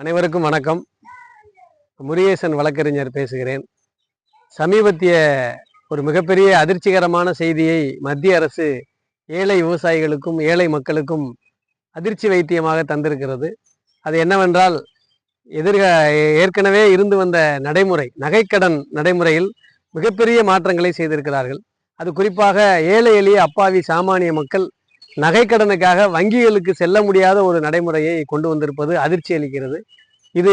அனைவருக்கும் வணக்கம். முருகேசன் வழக்கறிஞர் பேசுகிறேன். சமீபத்திய ஒரு மிகப்பெரிய அதிர்ச்சிகரமான செய்தியை மத்திய அரசு ஏழை விவசாயிகளுக்கும் ஏழை மக்களுக்கும் அதிர்ச்சி வைத்தியமாக தந்திருக்கிறது. அது என்னவென்றால் எதிர்க ஏற்கனவே இருந்து வந்த நடைமுறை நகைக்கடன் நடைமுறையில் மிகப்பெரிய மாற்றங்களை செய்திருக்கிறார்கள். அது குறிப்பாக ஏழை எளிய அப்பாவி சாமானிய மக்கள் நகைக்கடனுக்காக வங்கிகளுக்கு செல்ல முடியாத ஒரு நடைமுறையை கொண்டு வந்திருப்பது அதிர்ச்சி அளிக்கிறது. இது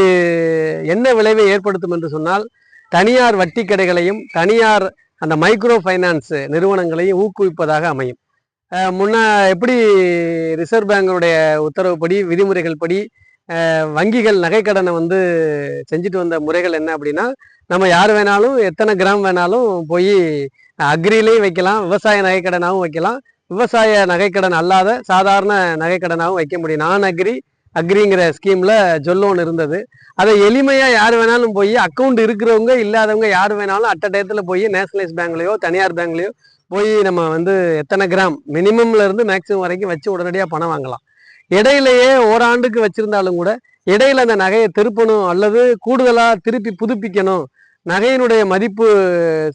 என்ன விளைவை ஏற்படுத்தும் என்று சொன்னால் தனியார் வட்டி கடைகளையும் தனியார் அந்த மைக்ரோ ஃபைனான்ஸ் நிறுவனங்களையும் ஊக்குவிப்பதாக அமையும். முன்ன எப்படி ரிசர்வ் பேங்கனுடைய உத்தரவுப்படி விதிமுறைகள் படி வங்கிகள் நகைக்கடனை வந்து செஞ்சுட்டு வந்த முறைகள் என்ன அப்படின்னா நம்ம யார் வேணாலும் எத்தனை கிராம் வேணாலும் போய் அக்ரிலையும் வைக்கலாம் விவசாய நகைக்கடனாகவும் வைக்கலாம் விவசாய நகைக்கடன் அல்லாத சாதாரண நகைக்கடனாகவும் வைக்க முடியும். நான் அக்ரி அக்ரிங்கிற ஸ்கீமில் ஜொல்லோன் இருந்தது. அதை எளிமையாக யார் வேணாலும் போய் அக்கௌண்ட் இருக்கிறவங்க இல்லாதவங்க யார் வேணாலும் அட்ட டயத்தில் போய் நேஷனலைஸ் பேங்க்லேயோ தனியார் பேங்க்லேயோ போய் நம்ம வந்து எத்தனை கிராம் மினிமம்ல இருந்து மேக்ஸிமம் வரைக்கும் வச்சு உடனடியாக பணம் வாங்கலாம். இடையிலேயே ஓராண்டுக்கு வச்சுருந்தாலும் கூட இடையில அந்த நகையை திருப்பணும் அல்லது கூடுதலாக திருப்பி புதுப்பிக்கணும் நகையினுடைய மதிப்பு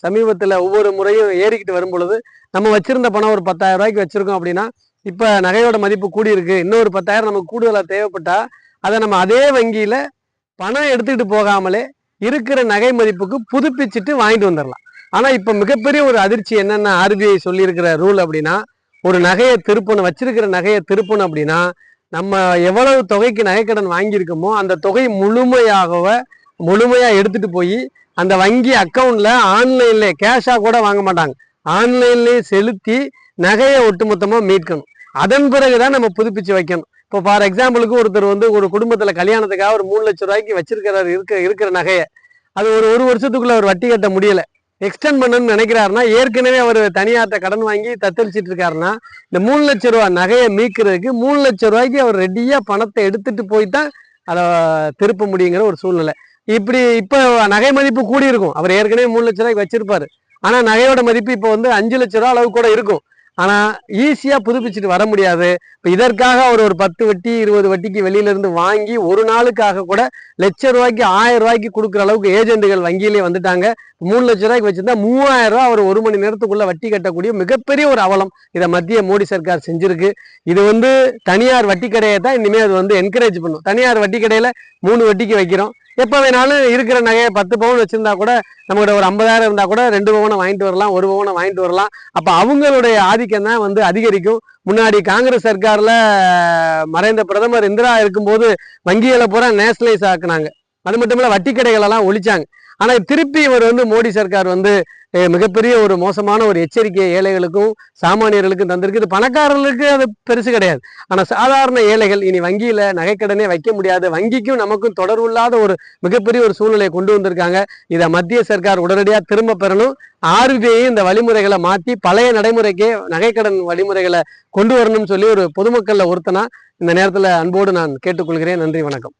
சமீபத்தில் ஒவ்வொரு முறையும் ஏறிக்கிட்டு வரும் பொழுது நம்ம வச்சிருந்த பணம் ஒரு பத்தாயிரம் ரூபாய்க்கு வச்சிருக்கோம் அப்படின்னா இப்போ நகையோட மதிப்பு கூடியிருக்கு. இன்னொரு பத்தாயிரம் நமக்கு கூடுதலாக தேவைப்பட்டா அதை நம்ம அதே வங்கியில் பணம் எடுத்துக்கிட்டு போகாமலே இருக்கிற நகை மதிப்புக்கு புதுப்பிச்சுட்டு வாங்கிட்டு வந்துடலாம் ஆனால் இப்போ மிகப்பெரிய ஒரு அதிர்ச்சி என்னென்ன ஆர்பிஐ சொல்லியிருக்கிற ரூல் அப்படின்னா ஒரு நகையை திருப்பணும் வச்சிருக்கிற நகையை திருப்பணும் அப்படின்னா நம்ம எவ்வளவு தொகைக்கு நகைக்கடன் வாங்கியிருக்கோமோ அந்த தொகை முழுமையாகவ முழுமையாக எடுத்துகிட்டு போய் அந்த வங்கி அக்கௌண்ட்ல ஆன்லைன்ல கேஷா கூட வாங்க மாட்டாங்க. ஆன்லைன்லயே செலுத்தி நகையை ஒட்டுமொத்தமா மீட்கணும். அதன் பிறகுதான் நம்ம புதுப்பிச்சு வைக்கணும். இப்போ ஃபார் எக்ஸாம்பிளுக்கு ஒருத்தர் வந்து ஒரு குடும்பத்துல கல்யாணத்துக்காக ஒரு மூணு லட்சம் ரூபாய்க்கு வச்சிருக்கிறாரு இருக்க இருக்கிற நகையை. அது ஒரு ஒரு வருஷத்துக்குள்ள அவர் வட்டி கட்ட முடியல. எக்ஸ்டெண்ட் பண்ணணும்னு நினைக்கிறாருன்னா ஏற்கனவே அவர் தனியார்ட்ட கடன் வாங்கி தத்தளிச்சிட்டு இருக்காருன்னா இந்த மூணு லட்ச ரூபா நகையை மீட்கிறதுக்கு மூணு லட்ச ரூபாய்க்கு அவர் ரெடியா பணத்தை எடுத்துட்டு போய் தான் அதை திருப்ப முடியுங்கிற ஒரு சூழ்நிலை. இப்படி இப்போ நகை மதிப்பு கூடி இருக்கும் அவர் ஏற்கனவே மூணு லட்ச ரூபாய்க்கு வச்சிருப்பாரு. ஆனால் நகையோட மதிப்பு இப்போ வந்து அஞ்சு லட்ச ரூபா அளவு கூட இருக்கும். ஆனால் ஈஸியாக புதுப்பிச்சுட்டு வர முடியாது. இப்போ இதற்காக அவர் ஒரு பத்து வட்டி இருபது வட்டிக்கு வெளியில இருந்து வாங்கி ஒரு நாளுக்காக கூட லட்ச ரூபாய்க்கு ஆயிரம் ரூபாய்க்கு கொடுக்குற அளவுக்கு ஏஜென்ட்டுகள் வங்கியிலே வந்துட்டாங்க. மூணு லட்ச ரூபாய்க்கு வச்சுருந்தா மூவாயிரம் ரூபா அவர் ஒரு மணி நேரத்துக்குள்ளே வட்டி கட்டக்கூடிய மிகப்பெரிய ஒரு அவலம் இதை மத்திய மோடி சர்க்கார் செஞ்சிருக்கு. இது வந்து தனியார் வட்டி கடையை தான் இனிமேல் அது வந்து என்கரேஜ் பண்ணும். தனியார் வட்டி கடையில் மூணு வட்டிக்கு வைக்கிறோம். எப்போ வேணாலும் இருக்கிற நகையை பத்து பவுன் வச்சுருந்தா கூட நம்மகிட்ட ஒரு ஐம்பதாயிரம் இருந்தால் கூட ரெண்டு பவுனை வாங்கிட்டு வரலாம் ஒரு பவுனை வாங்கிட்டு வரலாம். அப்போ அவங்களுடைய ஆதிக்கம் தான் வந்து அதிகரிக்கும். முன்னாடி காங்கிரஸ் சர்க்காரில் மறைந்த பிரதமர் இந்திரா இருக்கும்போது வங்கிகளை பூரா நேஷனலைஸ் ஆக்குனாங்க. அது மட்டும் இல்லை வட்டி கடைகளெல்லாம் ஒழிச்சாங்க. ஆனால் திருப்பி இவர் வந்து மோடி சர்க்கார் வந்து மிகப்பெரிய ஒரு மோசமான ஒரு எச்சரிக்கையை ஏழைகளுக்கும் சாமானியர்களுக்கும் தந்திருக்கு. இது பணக்காரர்களுக்கு அது பெருசு கிடையாது. ஆனால் சாதாரண ஏழைகள் இனி வங்கியில் நகைக்கடனே வைக்க முடியாது. வங்கிக்கும் நமக்கும் தொடர்பு இல்லாத ஒரு மிகப்பெரிய ஒரு சூழ்நிலையை கொண்டு வந்திருக்காங்க. இதை மத்திய சர்க்கார் உடனடியாக திரும்ப பெறணும். ஆர்பிஐ இந்த வழிமுறைகளை மாற்றி பழைய நடைமுறைக்கே நகைக்கடன் வழிமுறைகளை கொண்டு வரணும்னு சொல்லி ஒரு பொதுமக்களில் ஒருத்தனா. இந்த நேரத்தில் அன்போடு நான் கேட்டுக்கொள்கிறேன். நன்றி வணக்கம்.